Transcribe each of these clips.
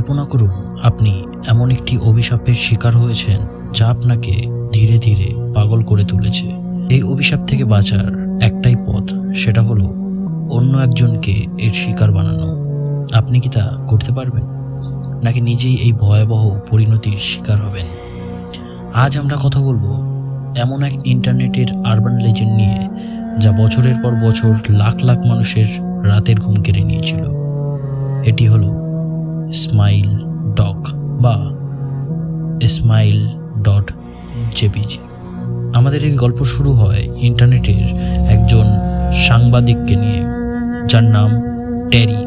কল্পনা করুন, আপনি এমন একটি অভিশাপের শিকার হয়েছেন যা আপনাকে ধীরে ধীরে পাগল করে তুলেছে। এই অভিশাপ থেকে বাঁচার একটাই পথ, সেটা হলো অন্য একজনকে এর শিকার বানানো। আপনি কি তা করতে পারবেন? নাকি নিজেই এই ভয়াবহ পরিণতির শিকার হবেন? আজ আমরা কথা বলব এমন এক ইন্টারনেটের আরবান লেজেন্ড নিয়ে, যা বছরের পর বছর লাখ লাখ মানুষের রাতের ঘুম কেড়ে নিয়েছিল। এটি হলো স্মাইল ডক বা স্মাইল ডট জেপিজি আমাদের এই গল্প শুরু হয় ইন্টারনেটের একজন সাংবাদিককে নিয়ে, যার নাম ট্যারি।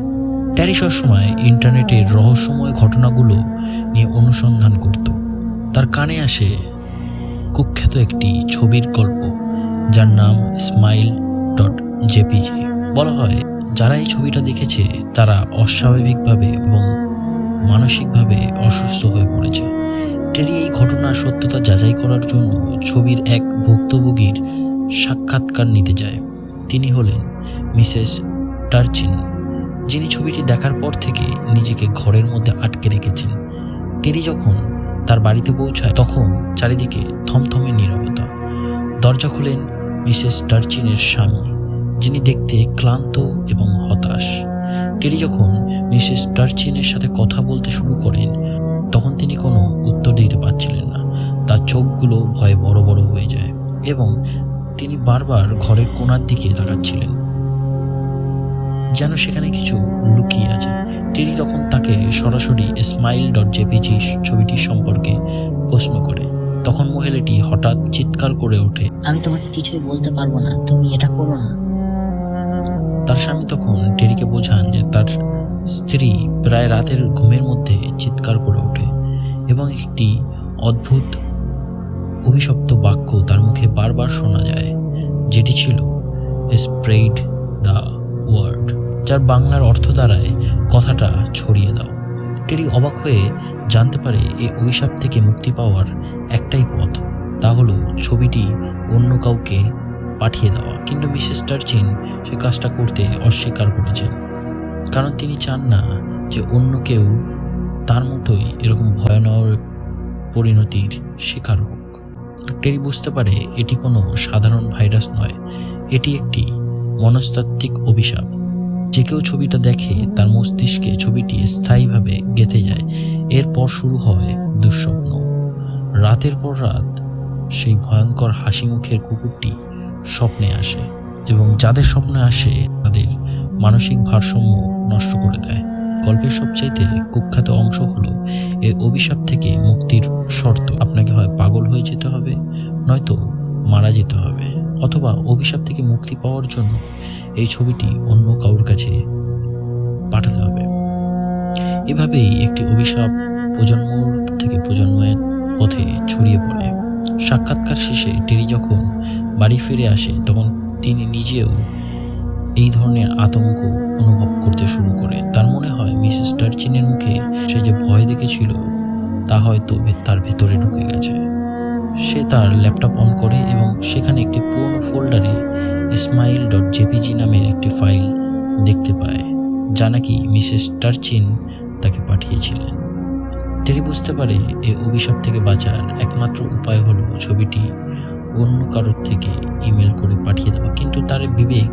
ট্যারি সবসময় ইন্টারনেটের রহস্যময় ঘটনাগুলো নিয়ে অনুসন্ধান করত। তার কানে আসে কুখ্যাত একটি ছবির গল্প, যার নাম স্মাইল ডট জেপিজি বলা হয়, যারা এই ছবিটা দেখেছে তারা অস্বাভাবিকভাবে এবং মানসিকভাবে অসুস্থ হয়ে পড়েছে। টেরি, এই ঘটনার সত্যতা যাচাই করার জন্য ছবির এক ভুক্তভোগীর সাক্ষাৎকার নিতে যায়। তিনি হলেন মিসেস টার্চিন, যিনি ছবিটি দেখার পর থেকে নিজেকে ঘরের মধ্যে আটকে রেখেছেন। টেরি যখন তার বাড়িতে পৌঁছায়, তখন চারিদিকে থমথমে নীরবতা। দরজা খুলেন মিসেস টার্চিনের স্বামী, যিনি দেখতে ক্লান্ত এবং হতাশ টেরি যখন মিসেস টার্চিনের সাথে কথা বলতে শুরু করেন, তখন তিনি কোনো উত্তর দিতে পারছিলেন না। তার চোখগুলো ভয়ে বড় বড় হয়ে যায় এবং তিনি বারবার ঘরের কোণার দিকে তাকাচ্ছিলেন। যেন সেখানে কিছু লুকিয়ে আছে। টেরি তখন তাকে সরাসরি স্মাইল ডট জেপিজি ছবিটি সম্পর্কে প্রশ্ন করে। তখন মহিলাটি হঠাৎ চিৎকার করে ওঠে, আমি তোমাকে কিছুই বলতে পারব না, তুমি এটা করো না। তার স্বামী তখন টেরিকে বোঝান যে তার স্ত্রী প্রায় রাতের ঘুমের মধ্যে চিৎকার করে ওঠে এবং একটি অদ্ভুত অভিশপ্ত বাক্য তার মুখে বারবার শোনা যায়, যেটি ছিল স্প্রেড দ্য ওয়ার্ড যার বাংলার অর্থ দ্বারায় কথাটা ছড়িয়ে দাও। টেরি অবাক হয়ে জানতে পারে এই অভিশাপ থেকে মুক্তি পাওয়ার একটাই পথ, তা হলো ছবিটি অন্য কাউকে পাঠিয়ে দেওয়া। কিন্তু মিসেস টার্চিন সে কাজটা করতে অস্বীকার করেছেন কারণ তিনি চান না যে অন্য কেউ তার মতোই এরকম ভয়ানক পরিণতির শিকার হোক। টেরি বুঝতে পারে এটি কোনো সাধারণ ভাইরাস নয়, এটি একটি মনস্তাত্ত্বিক অভিশাপ। যে কেউ ছবিটা দেখে তার মস্তিষ্কে ছবিটি স্থায়ীভাবে গেঁথে যায়, এরপর শুরু হয় দুঃস্বপ্ন। রাতের পর রাত সেই ভয়ঙ্কর হাসি মুখের কুকুরটি স্বপ্নে আসে। এবং যাদের স্বপ্নে আসে, তাদের মানসিক ভারসাম্য নষ্ট করে দেয়। গল্পের সবচাইতে কুখ্যাত অংশ হলো এই অভিশাপ থেকে মুক্তির শর্ত। আপনাকে হয় পাগল হয়ে যেতে হবে, নয়তো মারা যেতে হবে, অথবা অভিশাপ থেকে মুক্তি পাওয়ার জন্য এই ছবিটি অন্য কারোর কাছে পাঠাতে হবে। এভাবেই একটি অভিশাপ প্রজন্ম থেকে প্রজন্মের পথে ছড়িয়ে পড়ে। সাক্ষাৎকার শেষে টেরি যখন বাড়ি ফিরে আসে, তখন তিনি নিজেও এই ধরনের আতঙ্ক অনুভব করতে শুরু করে। তার মনে হয় মিসেস টার্চিনের মুখে সে যে ভয় দেখেছিল, তা হয়তো তার ভেতরে ঢুকে গেছে। সে তার ল্যাপটপ অন করে এবং সেখানে একটি পুরনো ফোল্ডারে স্মাইল ডট জেপিজি নামের একটি ফাইল দেখতে পায়, যা নাকি মিসেস টার্চিন তাকে পাঠিয়েছিলেন। টেরি বুঝতে পারে এই অভিশাপ থেকে বাঁচার একমাত্র উপায় হলো ছবিটি অন্য কারোর থেকে ইমেল করে পাঠিয়ে দেওয়া কিন্তু তার বিবেক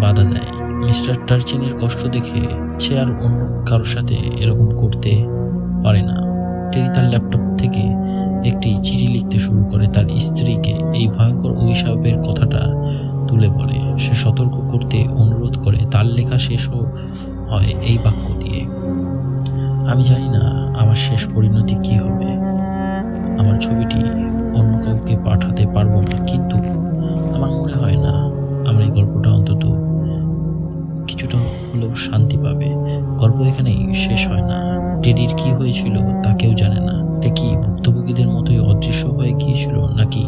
বাধা দেয়। মিস্টার টার্চিনের কষ্ট দেখে সে আর অন্য কারোর সাথে এরকম করতে পারে না। তিনি তার ল্যাপটপ থেকে একটি চিঠি লিখতে শুরু করে। তার স্ত্রীকে এই ভয়ঙ্কর অভিশাপের কথাটা তুলে বলে সে সতর্ক করতে অনুরোধ করে। তার লেখা শেষও হয় এই বাক্য দিয়ে। আমি জানি না আমার শেষ পরিণতি কি হবে। আমার ছবিটি কাউকে পাঠাতে পারব না, কিন্তু আমার মনে হয় না আমার এই গল্পটা অন্তত কিছুটা হলেও শান্তি পাবে। গল্প এখানেই শেষ হয় না। টেডির কি হয়েছিল তা কেউ জানে না। সে কি ভুক্তভোগীদের মতোই অদৃশ্য হয়ে গিয়েছিল, নাকি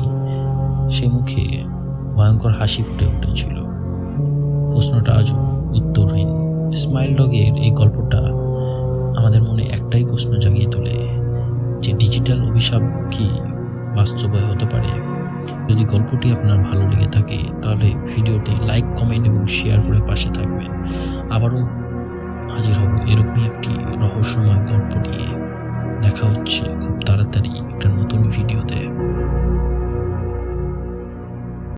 সে মুখে ভয়ঙ্কর হাসি ফুটে উঠেছিল? প্রশ্নটা আজও উত্তরহীন। স্মাইল ডগের এই গল্পটা আমাদের মনে একটাই প্রশ্ন জাগিয়ে তোলে, যে ডিজিটাল অভিশাপ কি বাস্তবায় হতে পারে। যদি গল্পটি আপনার ভালো লেগে থাকে, তাহলে ভিডিওটি লাইক, কমেন্ট এবং শেয়ার করে পাশে থাকবেন। আবারও হাজির হব এরকমই একটি রহস্যময় গল্প নিয়ে। দেখা হচ্ছে খুব তাড়াতাড়ি একটা নতুন ভিডিওতে।